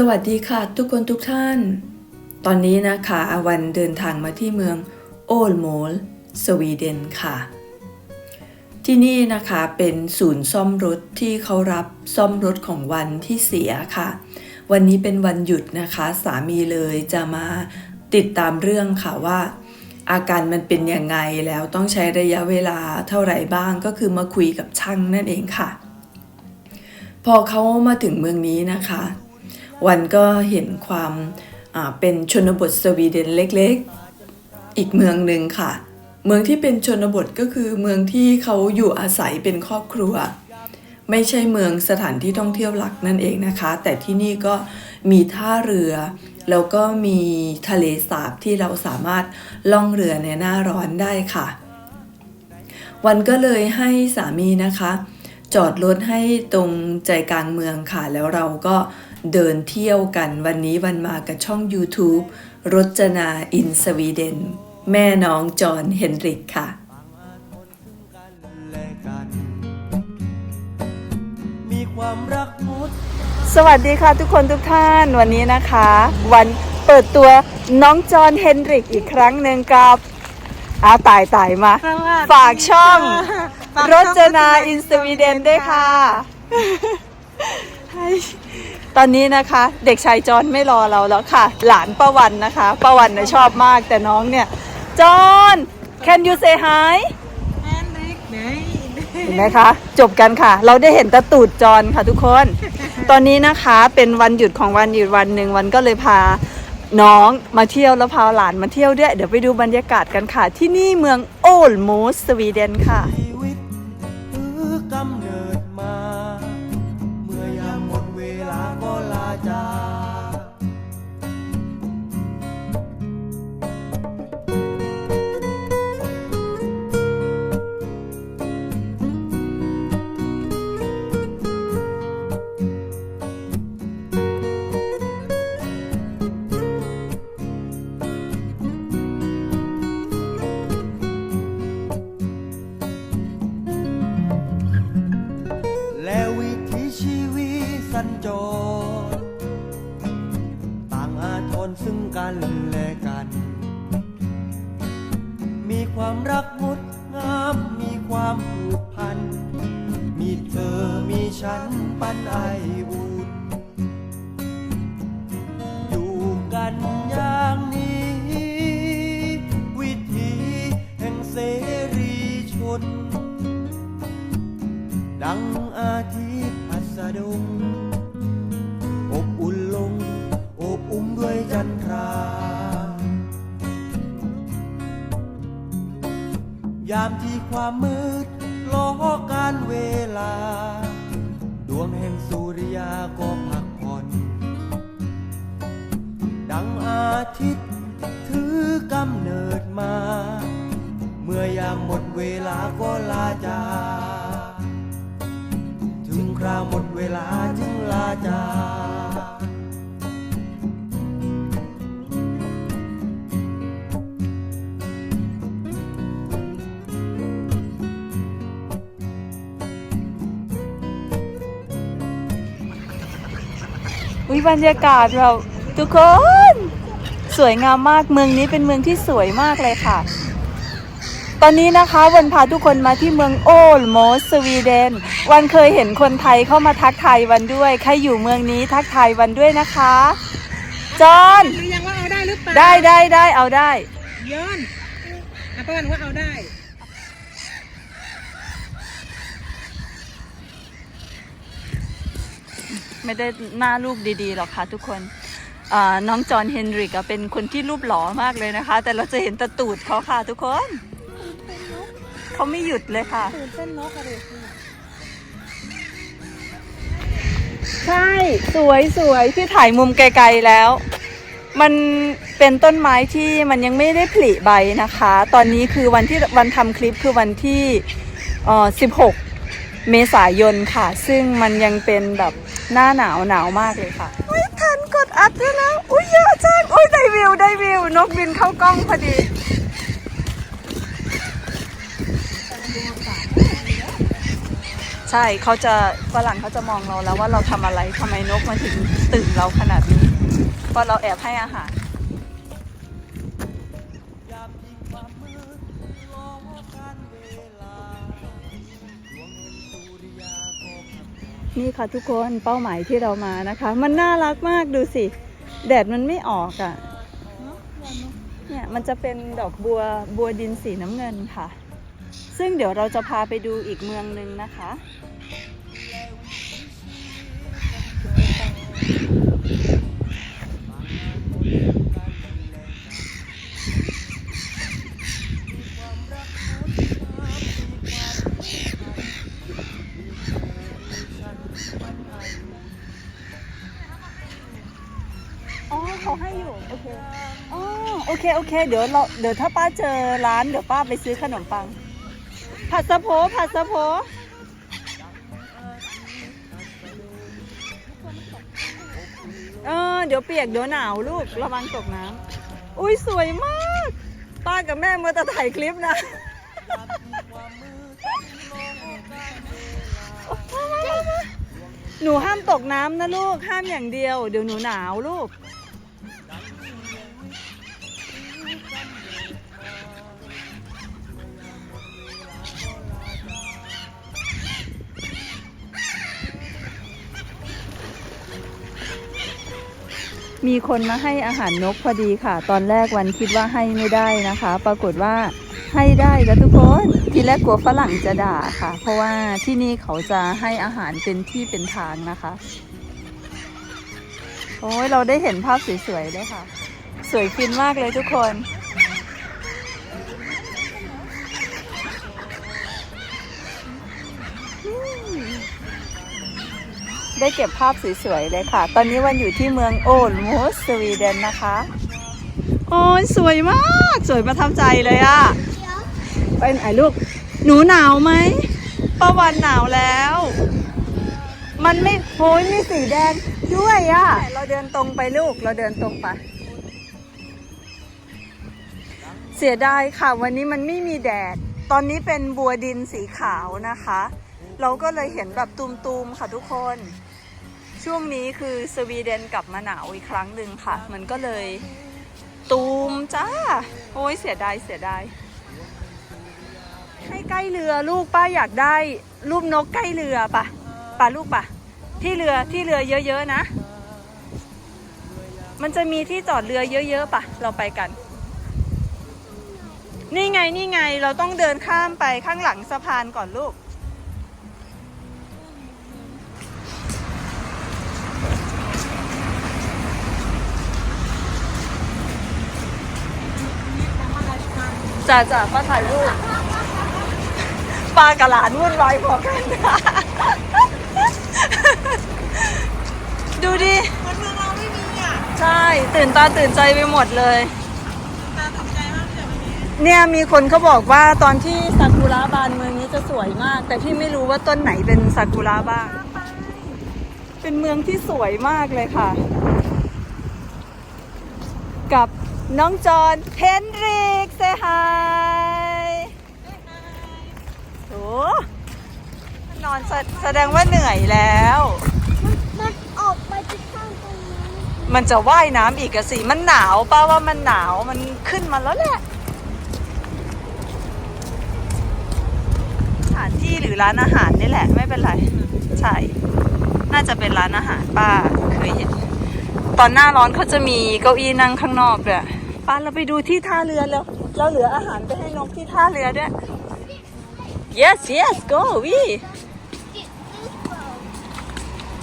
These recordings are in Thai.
สวัสดีค่ะทุกคนทุกท่าน ตอนนี้นะคะอวันเดินทางมาที่เมืองโอลโมลสวีเดนค่ะ ที่นี่นะคะเป็นศูนย์ซ่อมรถที่เขารับซ่อมรถของวันที่เสียค่ะ วันนี้เป็นวันหยุดนะคะ สามีเลยจะมาติดตามเรื่องค่ะว่า อาการมันเป็นยังไงแล้วต้องใช้ระยะเวลาเท่าไหร่บ้างก็คือมาคุยกับช่างนั่นเองค่ะ พอเขามาถึงเมืองนี้นะคะ วันก็เห็นความเป็นชนบทสวีเดนเล็กๆ อีกเมืองหนึ่งค่ะ เมืองที่เป็นชนบทก็คือเมืองที่เขาอยู่อาศัยเป็นครอบครัว ไม่ใช่เมืองสถานที่ท่องเที่ยวหลักนั่นเองนะคะ แต่ที่นี่ก็มีท่าเรือ แล้วก็มีทะเลสาบที่เราสามารถล่องเรือในหน้าร้อนได้ค่ะ วันก็เลยให้สามีนะคะ จอดรถให้ตรงใจกลางเมืองค่ะ แล้วเราก็เดินเที่ยวกันวันนี้วันมากับช่อง YouTube รจนาอินสวีเดน แม่น้องจอห์นเฮนริกค่ะและกันมีความรักมุดสวัสดีค่ะทุกคนทุกท่านวันนี้นะคะ วันเปิดตัวน้องจอห์นเฮนริกอีกครั้งหนึ่งกับอาตายตายมา ฝากช่อง รจนาอินสวีเดนด้วยค่ะให้ ตอนนี้นะคะ เด็กชายจอห์นไม่รอเราแล้วค่ะ หลานป้าวันนะคะป้าวันเนะชอบมากแต่น้องเนี่ยจอห์น can you say hi เห็นไหมคะ จบกันค่ะ เราได้เห็นตะตูดจอรค่ะทุกคน ตอนนี้นะคะเป็นวันหยุดของวันหยุดวันหนึ่งวันก็เลยพาน้องมาเที่ยวแล้วพาหลานมาเที่ยวด้วย เดี๋ยวไปดูบรรยากาศกันค่ะ ที่นี่เมืองโอลโมสสวีเดนค่ะ วิบรรยากาศแบบทุกคน สวยงามมากเมืองนี้เป็นเมืองที่สวยมากเลยค่ะ ตอนนี้นะคะวันพาทุกคนมาที่เมืองโอลโมสสวีเดน วันเคยเห็นคนไทยเข้ามาทักทายวันด้วย ใครอยู่เมืองนี้ทักทายวันด้วยนะคะ จอห์นหรือยังว่าเอาได้หรือเปล่าได้ได้ได้เอาได้ย้อนอะประวันว่าเอาได้ ไม่ได้หน้าลูกดีๆหรอกค่ะทุกคนน้องจอห์นเฮนริกเป็นคนที่รูปหล่อมากเลยนะคะ แต่เราจะเห็นตะตูดเขาค่ะทุกคนเขาไม่หยุดเลยค่ะตื่นเต้นนกอะไรใช่ สวยสวยพี่ถ่ายมุมไกลๆแล้ว มันเป็นต้นไม้ที่มันยังไม่ได้ผลิใบนะคะ ตอนนี้คือวันที่วันทำคลิปคือวันที่เอ่อ16 เมษายนค่ะ ซึ่งมันยังเป็นแบบหน้าหนาวหนาวมากเลยค่ะอุ้ยทันกดอัดด้วยแล้วอุ้ยเยอะจังอุ้ยได้วิวได้วิวนกบินเข้ากล้องพอดีใช่ช่เขาจะฝรั่งเขาจะมองเราแล้วว่าเราทำอะไรทำไมนกมันถึงตื่นเราขนาดนี้เพราะเราแอบให้อาหาร นี่ค่ะทุกคนเป้าหมายที่เรามานะคะ มันน่ารักมากดูสิ แดดมันไม่ออกอะ่ะเนี่ยมันจะเป็นดอกบัวบัวดินสีน้ำเงินค่ะ ซึ่งเดี๋ยวเราจะพาไปดูอีกเมืองหนึ่งนะคะ เขาให้อยู่โอเคอ๋อโอเคโอเค เดี๋ยวเราเดี๋ยวถ้าป้าเจอร้านเดี๋ยวป้าไปซื้อขนมปัง ผัดสะโพผัดสะโพเออเดี๋ยวเปียกเดี๋ยวหนาวลูกระวังตกน้ำอุ้ยสวยมาก ป้ากับแม่มื่อจะถ่ายคลิปนะหนูห้ามตกน้ำนะลูกห้ามอย่างเดียว เดี๋ยวหนูหนาวลูก มีคนมาให้อาหารนกพอดีค่ะ ตอนแรกวันคิดว่าให้ไม่ได้นะคะ ปรากฏว่าให้ได้ค่ะทุกคน ทีแรกกลัวฝรั่งจะด่าค่ะ เพราะว่าที่นี่เขาจะให้อาหารเป็นที่เป็นทางนะคะ โอ้ยเราได้เห็นภาพสวยๆด้วยค่ะ สวยฟินมากเลยทุกคน ได้เก็บภาพสวยๆเลยค่ะ ตอนนี้วันอยู่ที่เมืองโอลมูสสวีเดนนะคะ โอ้ยสวยมาก สวยประทับใจเลยอะไปไหนลูก หนูหนาวไหมประวันหนาวแล้ว มันไม่โอ้ยมีสีแดงด้วยอะเราเดินตรงไปลูก เราเดินตรงไป เสียดายค่ะ วันนี้มันไม่มีแดด ตอนนี้เป็นบัวดินสีขาวนะคะ เราก็เลยเห็นแบบตูมๆค่ะทุกคน ช่วงนี้คือสวีเดนกลับมาหนาวอีกครั้งหนึ่งค่ะ มันก็เลยตูมจ้า โอ้ยเสียดายเสียดายให้ใกล้เรือลูกป้าอยากได้ รูปนกใกล้เรือปะป่ะลูกปะที่เรือที่เรือเยอะๆนะ มันจะมีที่จอดเรือเยอะๆปะเราไปกัน นี่ไงนี่ไงเราต้องเดินข้ามไปข้างหลังสะพานก่อนลูก จ่าจ่าป้าถ่ายรูปป้ากับหลานวุ่นวายพอกัน ดูดิคนเมืองเราไม่มีอะใช่ตื่นตาตื่นใจไปหมดเลย ตาสนใจมากเลยวันนี้เนี่ยมีคนเขาบอกว่าตอนที่ซากุระบานเมืองนี้จะสวยมาก แต่พี่ไม่รู้ว่าต้นไหนเป็นซากุระบ้าง เป็นเมืองที่สวยมากเลยค่ะ กับ น้องจอนเฮนริกเซฮายโอ้นอนแสดงว่าเหนื่อยแล้ว มันออกไปที่ข้างตรงนั้นมันจะว่ายน้ำอีกอะสิ มันหนาวป้าว่ามันหนาวมันขึ้นมาแล้วแหละ สถานที่หรือร้านอาหารนี่แหละ ไม่เป็นไร ใช่ น่าจะเป็นร้านอาหารป้าเคยเห็น ตอนหน้าร้อนเขาจะมีเก้าอี้นั่งข้างนอกด้วยป้าเราไปดูที่ท่าเรือแล้ว เราเหลืออาหารไปให้นกที่ท่าเรือด้วย yes yes go we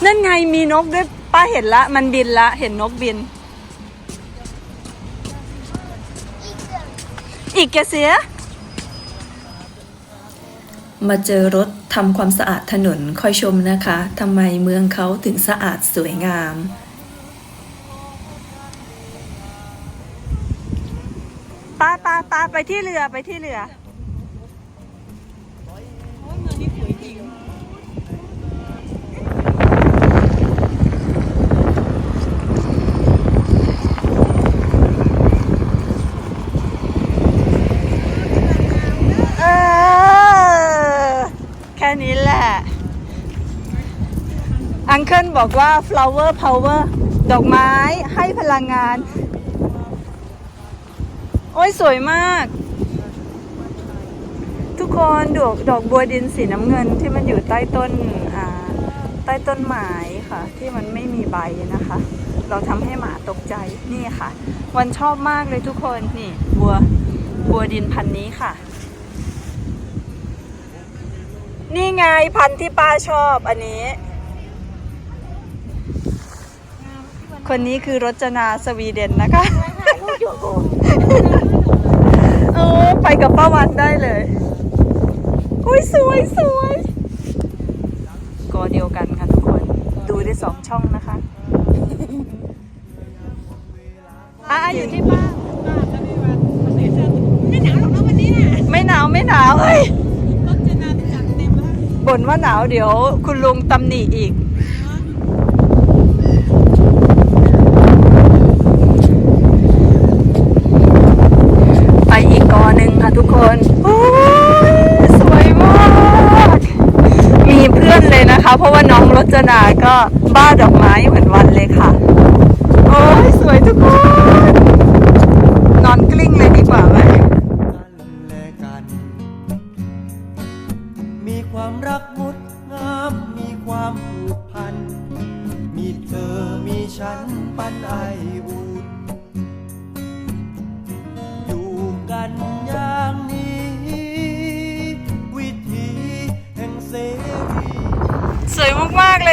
นั่นไงมีนกด้วยป้าเห็นละ มันบินละ เห็นนกบิน อีกแกเสีย มาเจอรถทำความสะอาดถนนคอยชมนะคะทำไมเมืองเขาถึงสะอาดสวยงาม ป้าปาป้าไปที่เรือไปที่เรือเองนี้สวยจริงเออ แค่นี้แหละ อังเคิลบอกว่า flower power ดอกไม้ให้พลังงาน โอ้ยสวยมาก ทุกคนดอกดอกบัวดินสีน้ำเงินที่มันอยู่ใต้ต้นอ่าใต้ต้นไม้ค่ะ ที่มันไม่มีใบนะคะ เราทำให้หมาตกใจนี่ค่ะ วันชอบมากเลยทุกคนนี่บัวบัวดินพันนี้ค่ะ นี่ไงพันที่ป้าชอบอันนี้ คนนี้คือรจนาสวีเดนนะคะ เออไปกับป้าวันได้เลยอุ้ยสวยสวยก็เดียวกันค่ะทุกคน ดูได้สองช่องนะคะอะอยู่ที่ป้าไม่หนาวหรอกนะวันนี้น่ะไม่หนาวไม่หนาวเอ้ยรถจะนานจัดเต็มแล้วบ่นว่าหนาวเดี๋ยว คุณลุงตำหนิอีก ไปอีกกอหนึ่งค่ะทุกคนโอ้ยสวยมาก มีเพื่อนเลยนะคะ เพราะว่าน้องร จนาก็บ้าดอกไม้เหมือนวันเลยค่ะ โอ้ยสวยทุกคนน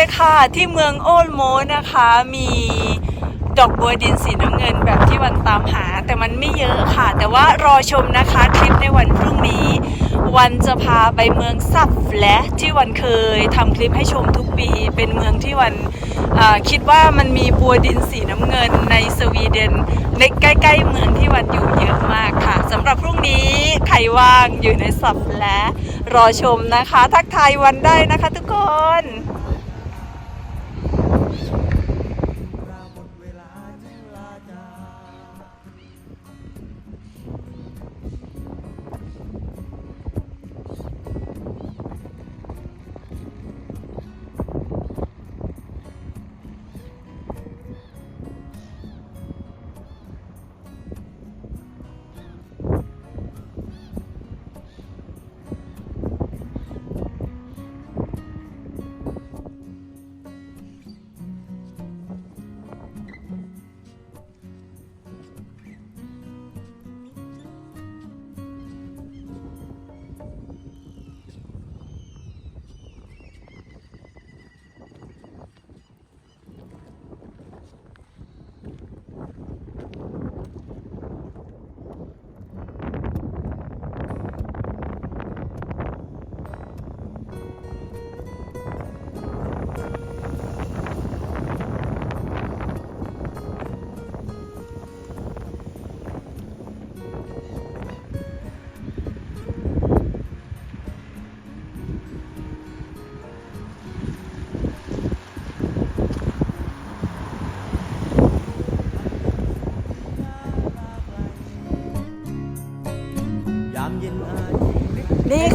เลยค่ะ ที่เมืองโอลโมนะคะ มีดอกบัวดินสีน้ำเงินแบบที่วันตามหา แต่มันไม่เยอะค่ะ แต่ว่ารอชมนะคะคลิปในวันพรุ่งนี้ วันจะพาไปเมืองซับและที่วันเคยทำคลิปให้ชมทุกปี เป็นเมืองที่วันคิดว่ามันมีบัวดินสีน้ำเงินในสวีเดนเล็กใกล้ๆเมืองที่วันอยู่เยอะมากค่ะสำหรับพรุ่งนี้ใครว่างอยู่ในสับและรอชมนะคะ ทักทายวันได้นะคะทุกคน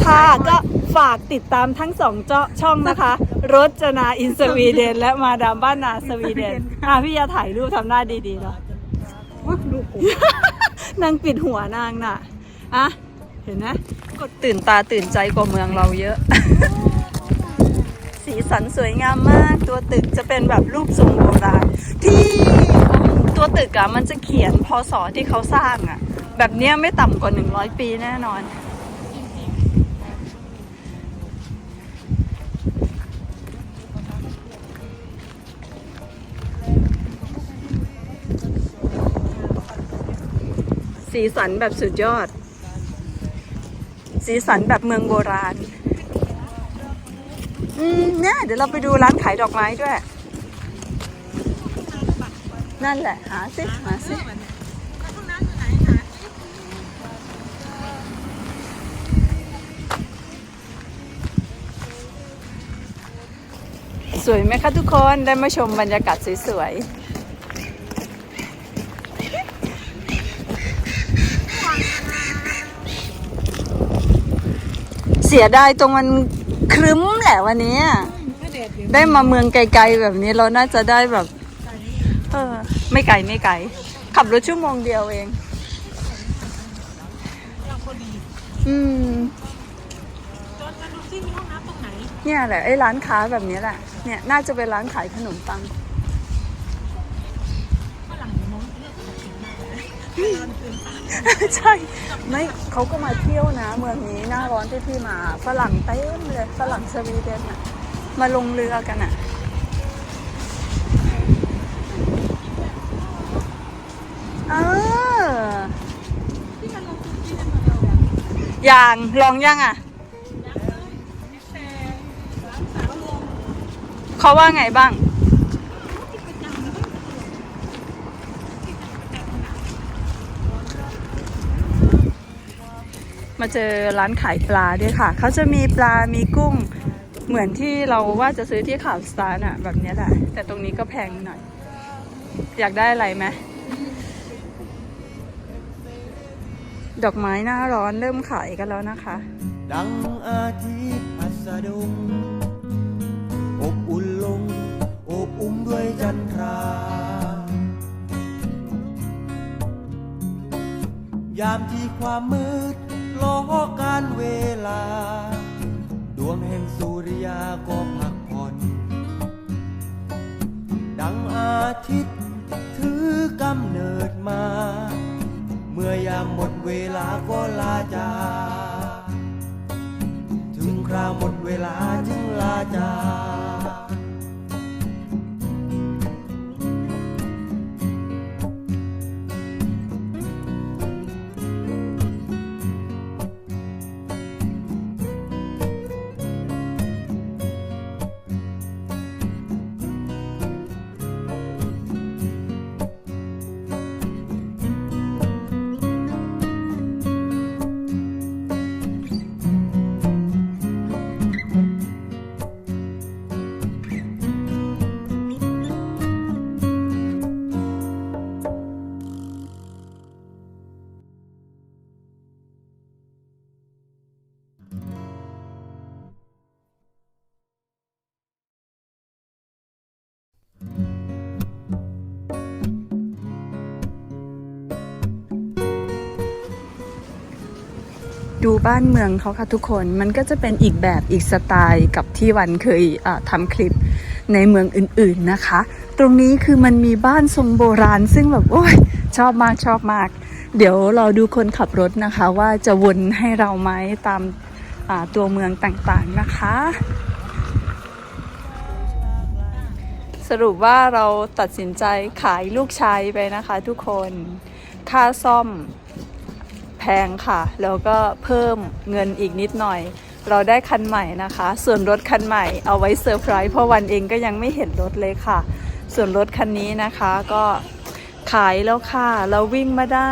ค่ะ ก็ฝากติดตามทั้งสองเจาะช่องนะคะ รจนาอินสวีเดน และมาดามบ้านนาสวีเดนอะพี่ยาถ่ายรูปทำหน้าดีๆเนาะนางปิดหัวนางน่ะอะเห็นไหมกดตื่นตาตื่นใจกว่าเมืองเราเยอะ สีสันสวยงามมาก ตัวตึกจะเป็นแบบรูปทรงโบราณที่ตัวตึกอะมันจะเขียนพศที่เขาสร้างอะแบบเนี้ยไม่ต่ำกว่า 100 ปีแน่นอน สีสันแบบสุดยอด สีสันแบบเมืองโบราณ อืมเนี่ยเดี๋ยวเราไปดูร้านขายดอกไม้ด้วย นั่นแหละหาสิหาสิห้องน้ำอยู่ไหนหาสิสวยไหมคะทุกคนได้มาชมบรรยากาศสวยๆ สียดายตรงมันครึ้มแหละวันนี้ ได้มาเมืองไกลๆแบบนี้เราน่าจะได้แบบเออไม่ไกลไม่ไกล ขับรถชั่วโมงเดียวเอง อืมเนี่ยแหละไอ้ร้านค้าแบบนี้แหละ เนี่ยน่าจะเป็นร้านขายขนมปัง ใช่ ไม่เขาก็มาเที่ยวนะ เมืองนี้หน้าร้อนที่พี่มาฝรั่งเต็มเลยฝรั่งสวีเดนอะมาลงเรือกันอะเอออย่างลองยังอะแต่ร้านสาวรวมเขาว่าไงบ้าง มาเจอร้านขายปลาด้วยค่ะ เขาจะมีปลา มีกุ้ง เหมือนที่เราว่าจะซื้อที่ข่าวสตาร์น่ะ แบบนี้แหละ แต่ตรงนี้ก็แพงหน่อย อยากได้อะไรไหม ดอกไม้หน้าร้อนเริ่มขายกันแล้วนะคะ ดังอาทิตย์พัสดง อบอุ่นลง อบอุ้มด้วยจันทรา ยามที่ความมืด ล้อการเวลา ดวงแห่งสุริยาก็พักผ่อน ดังอาทิตย์ถือกำเนิดมา เมื่อยามหมดเวลาก็ลาจากถึงคราวหมดเวลาจึงลาจา ดูบ้านเมืองเขาค่ะทุกคนมันก็จะเป็นอีกแบบอีกสไตล์กับที่วันเคยอ่าทำคลิปในเมืองอื่นๆนะคะ ตรงนี้คือมันมีบ้านทรงโบราณ ซึ่งแบบโอ้ยชอบมากชอบมาก เดี๋ยวเราดูคนขับรถนะคะ ว่าจะวนให้เราไหมตามาตัวเมืองต่างๆนะคะ สรุปว่าเราตัดสินใจขายลูกชายไปนะคะทุกคนค่าซ่อม พงค่ะ แล้วก็เพิ่มเงินอีกนิดหน่อย เราได้คันใหม่นะคะ ส่วนรถคันใหม่เอาไว้เซอร์ไพรส์เพราะวันเองก็ยังไม่เห็นรถเลยค่ะ ส่วนรถคันนี้นะคะก็ขายแล้วค่ะ เราวิ่งมาได้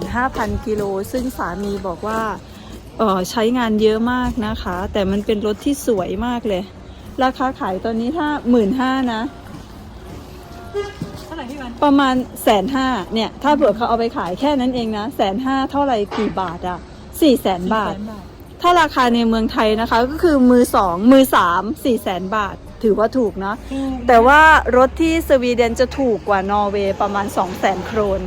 15,000 กิโล ซึ่งสามีบอกว่าเออใช้งานเยอะมากนะคะ แต่มันเป็นรถที่สวยมากเลย ราคาขายตอนนี้ถ้า 15,000นะเท่าไหร่ พี่วันประมาณแสนห้าเนี่ย ถ้าเผื่อเขาเอาไปขายแค่นั้นเองนะแสนห้าเท่าไหร่กี่บาทอะสี่แสนบาท ถ้าราคาในเมืองไทยนะคะ ก็คือมือสองมือสามสี่แสนบาท ถือว่าถูกเนาะแต่ว่ารถที่สวีเดนจะถูกกว่านอร์เวย์ประมาณ2 0 0แสนโครน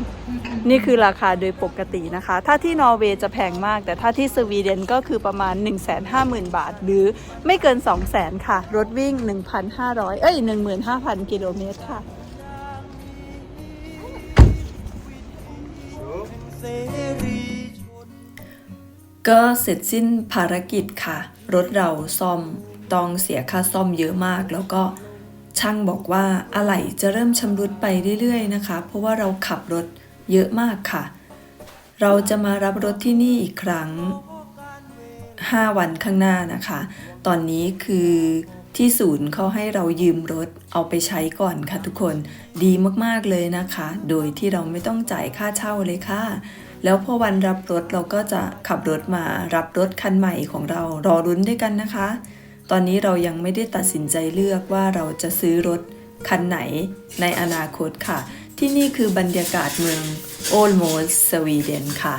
นี่คือราคาโดยปกตินะคะ ถ้าที่นอร์เวย์จะแพงมาก แต่ถ้าที่สวีเดนก็คือประมาณ 1 5 0 0 0 0 บาท หรือไม่เกิน 2 0 0 0 0 0 ค่ะ รถวิ่ง 1,500 เอ้ย 15,000 กิโลเมตรค่ะ ก็เสร็จสิ้นภารกิจค่ะ รถเราซ่อมต้องเสียค่าซ่อมเยอะมาก แล้วก็ช่างบอกว่าอะไหล่จะเริ่มชำรุดไปเรื่อยๆนะคะ เพราะว่าเราขับรถเยอะมากค่ะ เราจะมารับรถที่นี่อีกครั้ง 5 วันข้างหน้านะคะ ตอนนี้คือ ที่ศูนย์เขาให้เรายืมรถเอาไปใช้ก่อนค่ะทุกคนดีมากๆเลยนะคะ โดยที่เราไม่ต้องจ่ายค่าเช่าเลยค่ะ แล้วพอวันรับรถเราก็จะขับรถมารับรถคันใหม่ของเรารอรุ้นด้วยกันนะคะ ตอนนี้เรายังไม่ได้ตัดสินใจเลือกว่าเราจะซื้อรถคันไหนในอนาคตค่ะ ที่นี่คือบรรยากาศเมืองโอลโมสสวีเดนค่ะ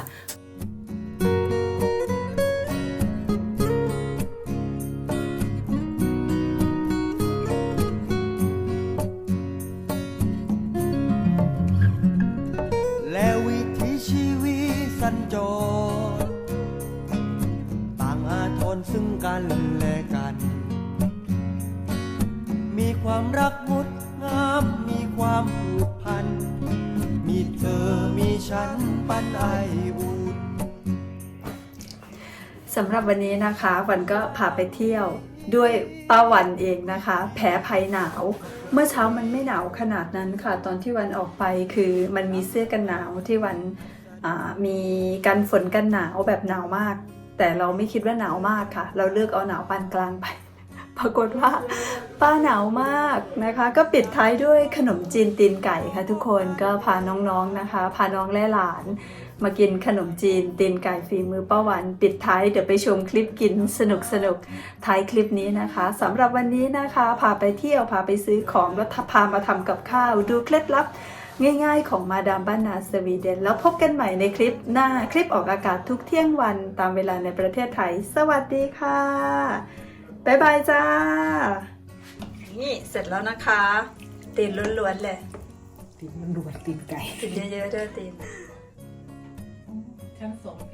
วันนี้นะคะวันก็พาไปเที่ยวด้วยป้าวันเองนะคะแพ้ภัยหนาว เมื่อเช้ามันไม่หนาวขนาดนั้นค่ะ ตอนที่วันออกไปคือมันมีเสื้อกันหนาวที่วันมีกันฝนกันหนาวแบบหนาวมาก แต่เราไม่คิดว่าหนาวมากค่ะ เราเลือกเอาหนาวปานกลางไป ปรากฏว่า ป้าหนาวมากนะคะ ก็ปิดท้ายด้วยขนมจีนตีนไก่ค่ะทุกคนก็พาน้องๆนะคะ พาน้องและหลาน มากินขนมจีนตีนไก่ฝีมือป้าวัน ปิดท้ายเดี๋ยวไปชมคลิปกินสนุกสนุกๆท้ายคลิปนี้นะคะสำหรับวันนี้นะคะพาไปเที่ยวพาไปซื้อของแล้วพามาทำกับข้าว ดูเคล็ดลับง่ายๆ ของมาดามบ้านนาสวีเดน แล้วพบกันใหม่ในคลิปหน้าคลิปออกอากาศทุกเที่ยงวันตามเวลาในประเทศไทย สวัสดีค่ะ บ๊ายบายจ้า นี่เสร็จแล้วนะคะตีนล้วนๆเลยตีนมันรวดตีนไก่ตีนเยอะๆด้วยตีน ชั้นสองพี่